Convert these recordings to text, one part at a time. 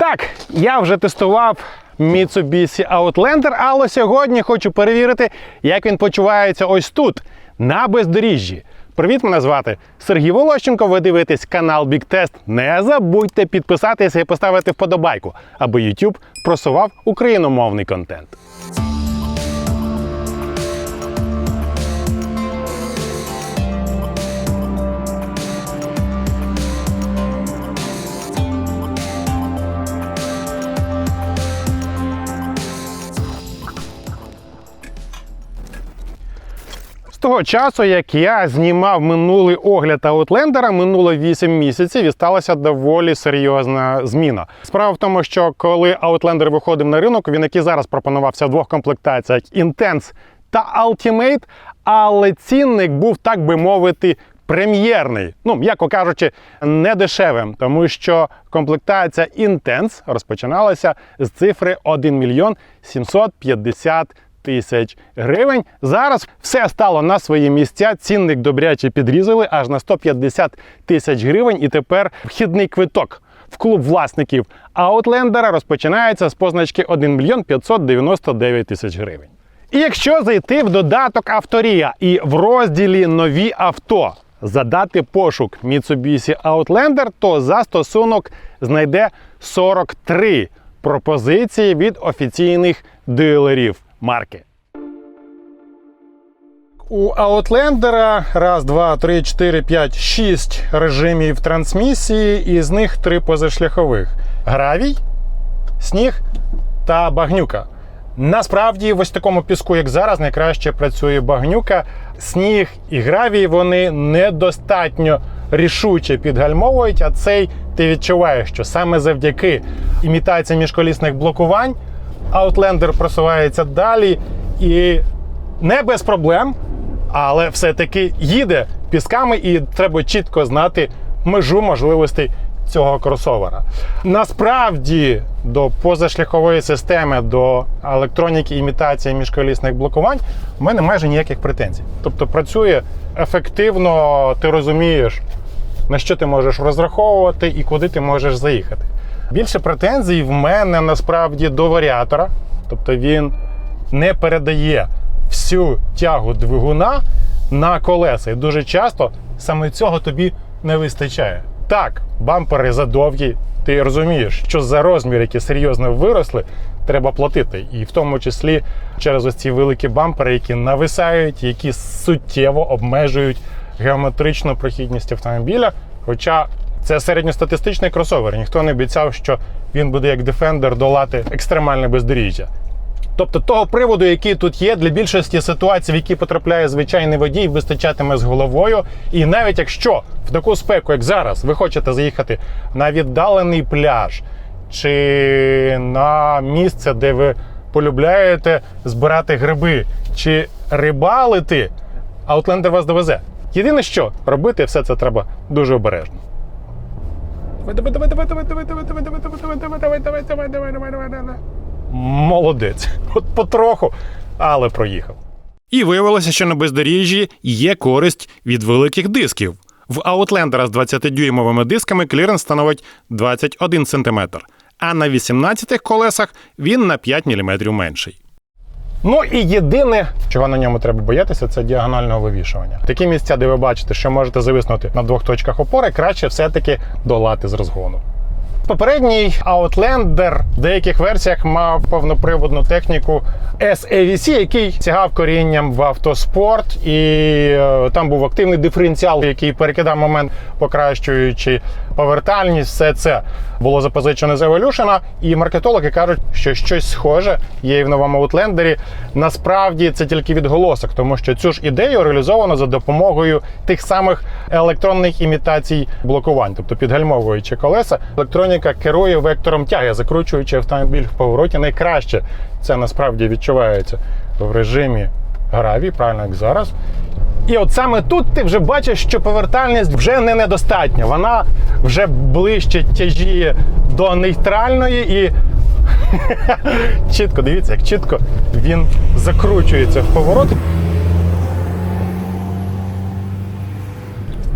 Так, я вже тестував Mitsubishi Outlander, але сьогодні хочу перевірити, як він почувається ось тут, на бездоріжжі. Привіт, мене звати Сергій Волощенко. Ви дивитесь канал Big Test. Не забудьте підписатися і поставити вподобайку, аби YouTube просував україномовний контент. Того часу, як я знімав минулий огляд Аутлендера, минуло 8 місяців і сталася доволі серйозна зміна. Справа в тому, що коли Outlander виходив на ринок, він який зараз пропонувався в двох комплектаціях Intense та Ultimate, але цінник був, так би мовити, прем'єрний, ну м'яко кажучи, не дешевим, тому що комплектація Intense розпочиналася з цифри 1 мільйон 750 тисяч гривень. Зараз все стало на свої місця. Цінник добряче підрізали аж на 150 тисяч гривень, і тепер вхідний квиток. В клуб власників Аутлендера розпочинається з позначки 1 мільйон 599 тисяч гривень. І якщо зайти в додаток Авторія і в розділі Нові авто задати пошук Mitsubishi Outlander, то застосунок знайде 43 пропозиції від офіційних дилерів марки. У Outlander раз, два, три, чотири, п'ять, шість режимів трансмісії, і з них три позашляхових: гравій, сніг та багнюка. Насправді, в ось такому піску, як зараз, найкраще працює багнюка. Сніг і гравій вони недостатньо рішуче підгальмовують, а цей ти відчуваєш, що саме завдяки імітації міжколісних блокувань Outlander просувається далі і не без проблем, але все-таки їде пісками, і треба чітко знати межу можливостей цього кросовера. Насправді до позашляхової системи, до електроніки імітації міжколісних блокувань в мене майже ніяких претензій. Тобто працює ефективно, ти розумієш, на що ти можеш розраховувати і куди ти можеш заїхати. Більше претензій в мене насправді до варіатора, тобто він не передає всю тягу двигуна на колеса. І дуже часто саме цього тобі не вистачає. Так, бампери задовгі, ти розумієш, що за розмір, які серйозно виросли, треба платити. І в тому числі через ось ці великі бампери, які нависають, які суттєво обмежують геометричну прохідність автомобіля. Хоча це середньостатистичний кросовер. Ніхто не обіцяв, що він буде як Defender долати екстремальне бездоріжжя. Тобто того приводу, який тут є, для більшості ситуацій, в які потрапляє звичайний водій, вистачатиме з головою. І навіть якщо в таку спеку, як зараз, ви хочете заїхати на віддалений пляж чи на місце, де ви полюбляєте збирати гриби чи рибалити, Outlander вас довезе. Єдине, що робити все це треба дуже обережно. Давай, давай, давай, давай, давай, давай, давай, давай, давай, давай, давай, давай, давай, давай, давай, давай, давай. Молодець. От потроху, але проїхав. І виявилося, що на бездоріжжі є користь від великих дисків. В Outlander з 20-дюймовими дисками кліренс становить 21 см, а на 18 колесах він на 5 мм менший. Ну і єдине, чого на ньому треба боятися, це діагонального вивішування. Такі місця, де ви бачите, що можете зависнути на двох точках опори, краще все-таки долати з розгону. Попередній Outlander в деяких версіях мав повноприводну техніку SAVC, який сягав корінням в автоспорт, і е, там був активний диференціал, який перекидав момент, покращуючи повертальність. Все це було запозичено з Evolution, і маркетологи кажуть, що щось схоже є і в новому Outlander. Насправді це тільки відголосок, тому що цю ж ідею реалізовано за допомогою тих самих електронних імітацій блокувань, тобто підгальмовуючи колеса, електроніка керує вектором тяги, закручуючи автомобіль в повороті. Найкраще це насправді відчувається в режимі гравій, правильно як зараз. І от саме тут ти вже бачиш, що повертальність вже не недостатня. Вона вже ближче тяжіє до нейтральної і чітко, дивіться, як чітко він закручується в поворот.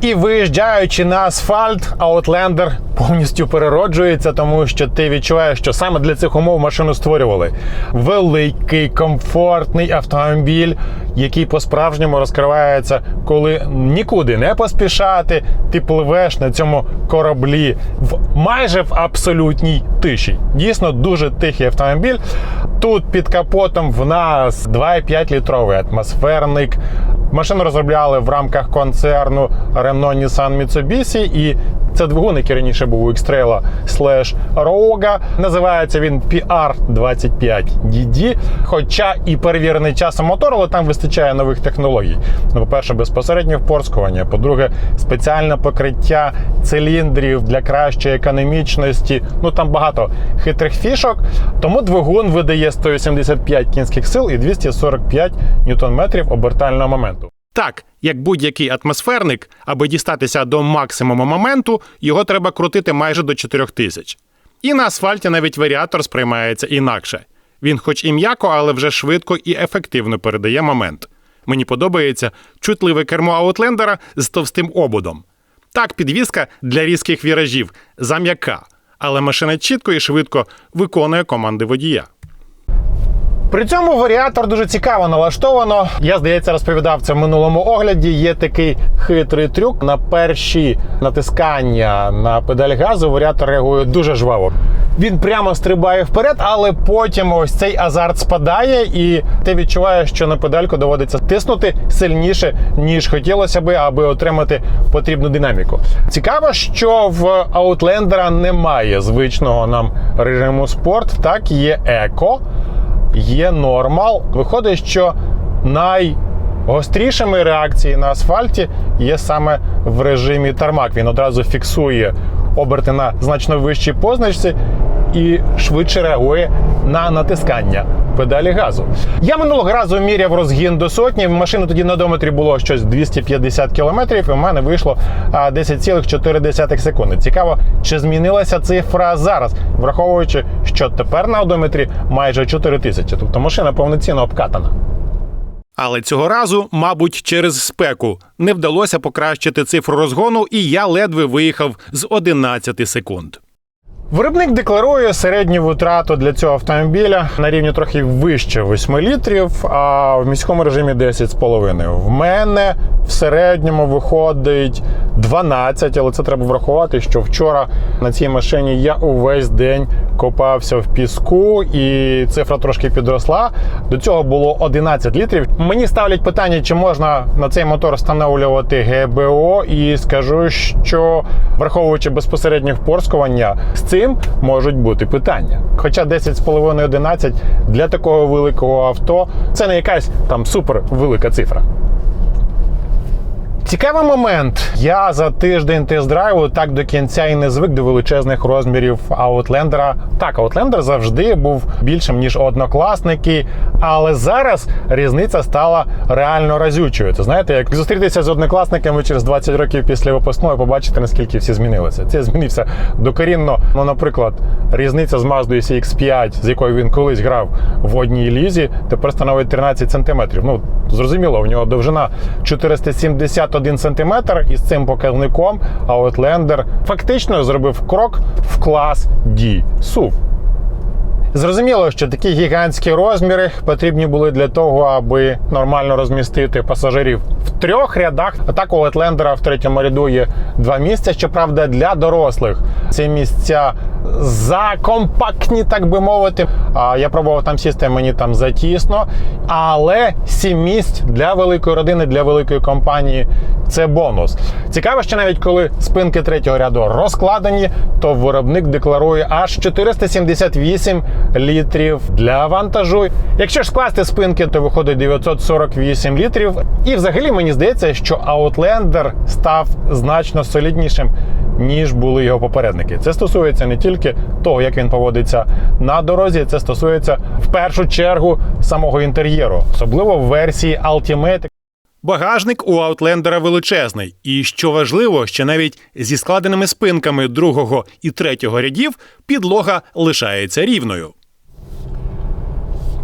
І виїжджаючи на асфальт, Outlander повністю перероджується, тому що ти відчуваєш, що саме для цих умов машину створювали. Великий, комфортний автомобіль, який по-справжньому розкривається, коли нікуди не поспішати, ти пливеш на цьому кораблі в майже в абсолютній тиші. Дійсно, дуже тихий автомобіль. Тут під капотом в нас 2,5 літровий атмосферник. Машину розробляли в рамках концерну Renault Nissan Mitsubishi і це двигун, який раніше був у X-Trail слеш Rogue. Називається він PR25DD. Хоча і перевірений часом мотор, але там вистачає нових технологій. Ну, по-перше, безпосереднє впорскування. По-друге, спеціальне покриття циліндрів для кращої економічності. Ну там багато хитрих фішок. Тому двигун видає 185 кінських сил і 245 ньютон-метрів обертального моменту. Так, як будь-який атмосферник, аби дістатися до максимуму моменту, його треба крутити майже до 4000. І на асфальті навіть варіатор сприймається інакше. Він, хоч і м'яко, але вже швидко і ефективно передає момент. Мені подобається чутливе кермо аутлендера з товстим ободом. Так, підвізка для різких віражів зам'яка, але машина чітко і швидко виконує команди водія. При цьому варіатор дуже цікаво налаштовано. Я, здається, розповідав це в минулому огляді. Є такий хитрий трюк. На перші натискання на педаль газу варіатор реагує дуже жваво. Він прямо стрибає вперед, але потім ось цей азарт спадає, і ти відчуваєш, що на педальку доводиться тиснути сильніше, ніж хотілося би, аби отримати потрібну динаміку. Цікаво, що в Outlander немає звичного нам режиму спорт, так є еко є нормал. Виходить, що найгострішими реакції на асфальті є саме в режимі тармак. Він одразу фіксує оберти на значно вищій позначці і швидше реагує на натискання педалі газу. Я минулого разу міряв розгін до сотні. В машини тоді на одометрі було щось 250 кілометрів, і в мене вийшло 10,4 секунди. Цікаво, чи змінилася цифра зараз, враховуючи, що тепер на одометрі майже 4 тисячі. Тобто машина повноцінно обкатана. Але цього разу, мабуть, через спеку не вдалося покращити цифру розгону, і я ледве виїхав з 11 секунд. Виробник декларує середню витрату для цього автомобіля на рівні трохи вище 8 літрів, а в міському режимі 10,5. В мене в середньому виходить 12, але це треба врахувати, що вчора на цій машині я увесь день копався в піску, і цифра трошки підросла. До цього було 11 літрів. Мені ставлять питання, чи можна на цей мотор встановлювати ГБО, і скажу, що враховуючи безпосереднє впорскування, з цим можуть бути питання. Хоча 10,5-11 для такого великого авто це не якась там супер велика цифра. Цікавий момент. Я за тиждень тест-драйву так до кінця і не звик до величезних розмірів Outlander. Так, Outlander завжди був більшим, ніж однокласники, але зараз різниця стала реально разючою. Це знаєте, як зустрітися з однокласниками через 20 років після випускної, побачити, наскільки всі змінилися. Це змінився докорінно. Ну, наприклад, різниця з Mazda CX-5, з якою він колись грав в одній лізі, тепер становить 13 сантиметрів. Ну, зрозуміло, в нього довжина 471 сантиметр, і з цим показником Outlander фактично зробив крок в клас D SUV. Зрозуміло, що такі гігантські розміри потрібні були для того, аби нормально розмістити пасажирів в трьох рядах. А так у Outlander в третьому ряду є два місця. Щоправда, для дорослих ці місця закомпактні, так би мовити. А я пробував там сісти, мені там затісно. Але сім місць для великої родини, для великої компанії це бонус. Цікаво, що навіть коли спинки третього ряду розкладені, то виробник декларує аж 478 літрів для вантажу. Якщо ж скласти спинки, то виходить 948 літрів. І взагалі мені здається, що Outlander став значно соліднішим. Ніж були його попередники. Це стосується не тільки того, як він поводиться на дорозі, це стосується в першу чергу самого інтер'єру, особливо в версії Ultimate. Багажник у Outlander величезний, і що важливо, що навіть зі складеними спинками другого і третього рядів підлога лишається рівною.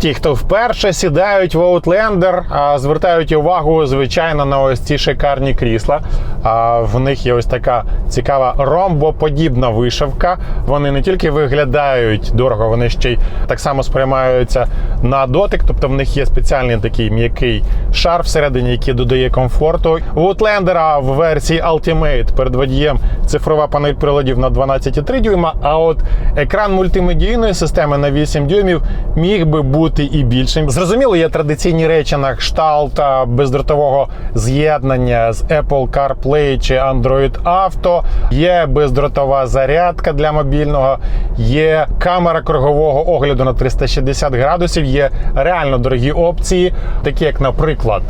Ті, хто вперше сідають в Outlander, звертають увагу, звичайно, на ось ці шикарні крісла. А, В них є ось така цікава ромбоподібна вишивка. Вони не тільки виглядають дорого, вони ще й так само сприймаються на дотик. Тобто в них є спеціальний такий м'який шар всередині, який додає комфорту. У Outlander в версії Ultimate перед водієм цифрова панель приладів на 12,3 дюйма, а от екран мультимедійної системи на 8 дюймів міг би бути і більшим. Зрозуміло, є традиційні речі на кшталт бездротового з'єднання з Apple CarPlay чи Android Auto. Є бездротова зарядка для мобільного, є камера кругового огляду на 360 градусів. Є реально дорогі опції, такі як, наприклад,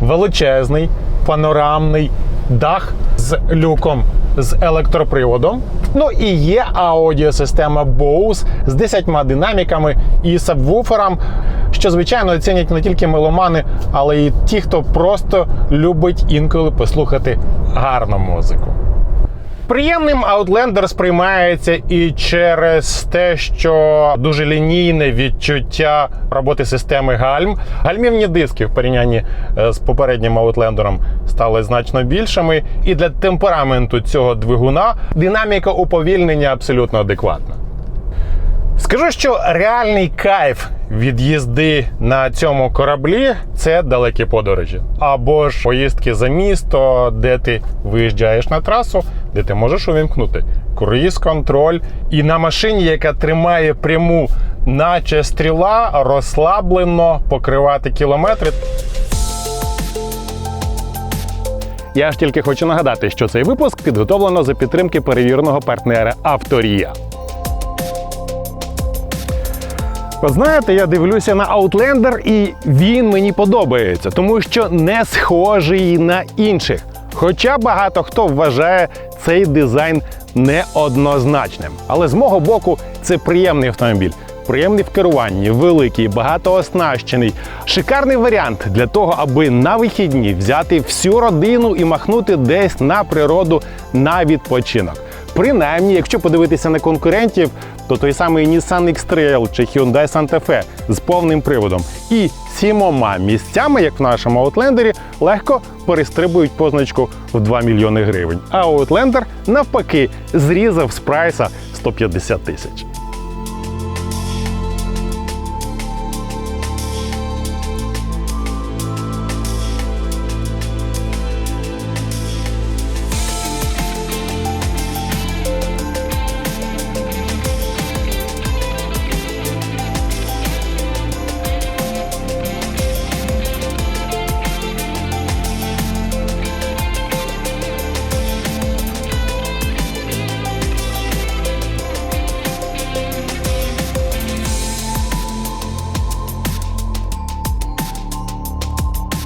величезний панорамний дах з люком з електроприводом. Ну і є аудіосистема Bose з 10 динаміками і сабвуфером, що звичайно оцінять не тільки меломани, але й ті, хто просто любить інколи послухати гарну музику. Приємним Outlander сприймається і через те, що дуже лінійне відчуття роботи системи гальм. Гальмівні диски в порівнянні е, з попереднім Outlander стали значно більшими. І для темпераменту цього двигуна динаміка уповільнення абсолютно адекватна. Скажу, що реальний кайф від їзди на цьому кораблі це далекі подорожі. Або ж поїздки за місто, де ти виїжджаєш на трасу, де ти можеш увімкнути круїз контроль. І на машині, яка тримає пряму, наче стріла, розслаблено покривати кілометри. Я ж тільки хочу нагадати, що цей випуск підготовлено за підтримки перевіреного партнера Авторія. Ви знаєте, я дивлюся на Outlander і він мені подобається, тому що не схожий на інших. Хоча багато хто вважає цей дизайн неоднозначним. Але з мого боку, це приємний автомобіль. Приємний в керуванні, великий, багатооснащений. Шикарний варіант для того, аби на вихідні взяти всю родину і махнути десь на природу на відпочинок. Принаймні, якщо подивитися на конкурентів, то той самий Nissan X-Trail чи Hyundai Santa Fe з повним приводом і сімома місцями, як в нашому Outlander, легко перестрибують позначку в 2 мільйони гривень. А Outlander навпаки зрізав з прайса 150 тисяч.